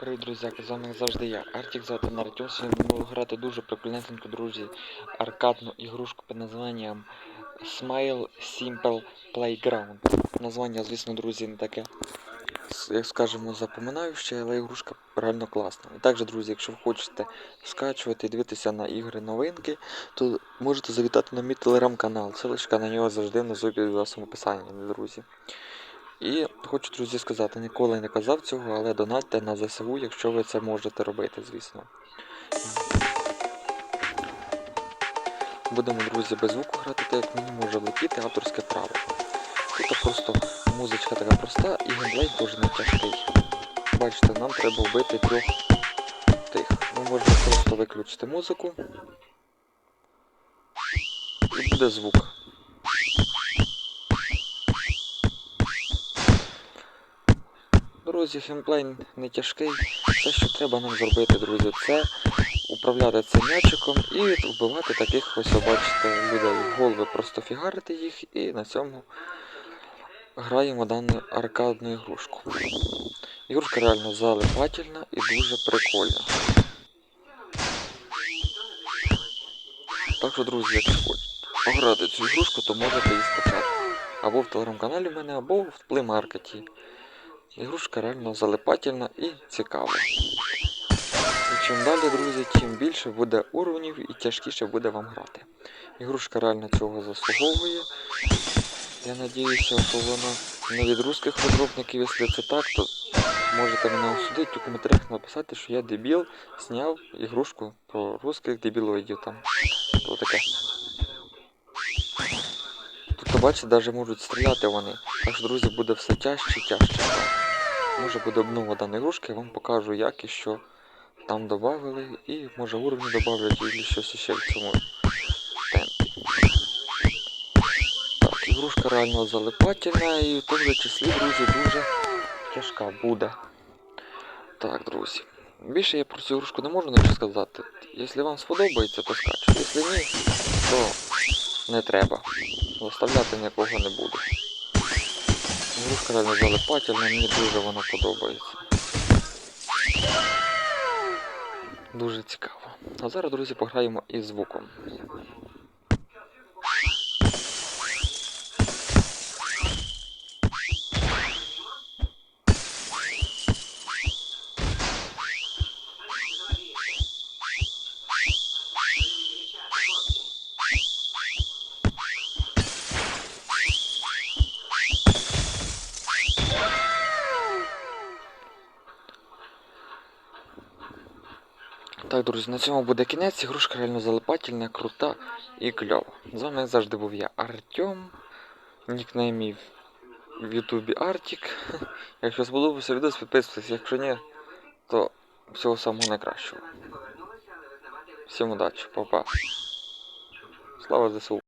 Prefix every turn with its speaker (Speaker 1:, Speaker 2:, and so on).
Speaker 1: Привіт, друзяки, з вами завжди я, Артік звати на Артем. Сьогодні буду грати дуже прикольненьку, друзі, аркадну ігрушку під названням Smile Simple Playground. Названня, звісно, друзі, не таке, як скажемо, запоминаюче, але ігрушка реально класна. І також, друзі, якщо ви хочете скачувати і дивитися на ігри новинки, то можете завітати на мій телеграм-канал. Ссылочка на нього завжди внизу під відео описанні, друзі. І хочу, друзі, сказати, ніколи не казав цього, але донатьте на ЗСУ, якщо ви це можете робити, звісно. Будемо, друзі, без звуку грати, так як мені може летіти авторське право. Тут просто музичка така проста і геймплей теж не тяжкий. Бачите, нам треба вбити трьох тих. Ми можемо просто виключити музику. І буде звук. Друзі, геймплей не тяжкий. Все, що треба нам зробити, друзі, це управляти цим м'ячиком і вбивати таких ось, бачите, людей голови, просто фігарити їх і на цьому граємо дану аркадну ігрушку. Ігрушка реально залипательна і дуже прикольна. Так що, друзі, якщо хочете пограти цю ігрушку, то можете її скачати. Або в телеграм-каналі в мене, або в плеймаркеті. Ігрушка реально залипательна і цікава. І чим далі, друзі, тим більше буде уровнів і тяжкіше буде вам грати. Ігрушка реально цього заслуговує. Я надіюся, що вона не від русських розробників, якщо це так, то можете мене осудити у коментарях написати, що я дебіл зняв ігрушку про русських дебілоїдів там. То таке. Бачите, навіть можуть стріляти вони. Так що, друзі, буде все тяжче і тяжче. Може буде обнова даної ігрушки, я вам покажу як і що там додали, і може уровні додавлять, і щось ще в цьому темпі. Так, ігрушка реально залипательна і в тому числі, друзі, дуже тяжка буде. Так, друзі. Більше я про цю ігрушку не можу нічого сказати. Якщо вам сподобається, то скачу. Якщо ні, то не треба. Заставляти нікого не буду. Ігрушка реально залипательна, мені дуже вона подобається. Дуже цікаво. А зараз, друзі, пограємо із звуком. Так, друзі, на цьому буде кінець. Ігрушка реально залипательна, крута і кльова. З вами завжди був я Артем. Нікнейм мій в Ютубі Артік. Якщо сподобався відео, підписуйтесь. Якщо ні, то всього самого найкращого. Всім удачі, па-па. Слава ЗСУ.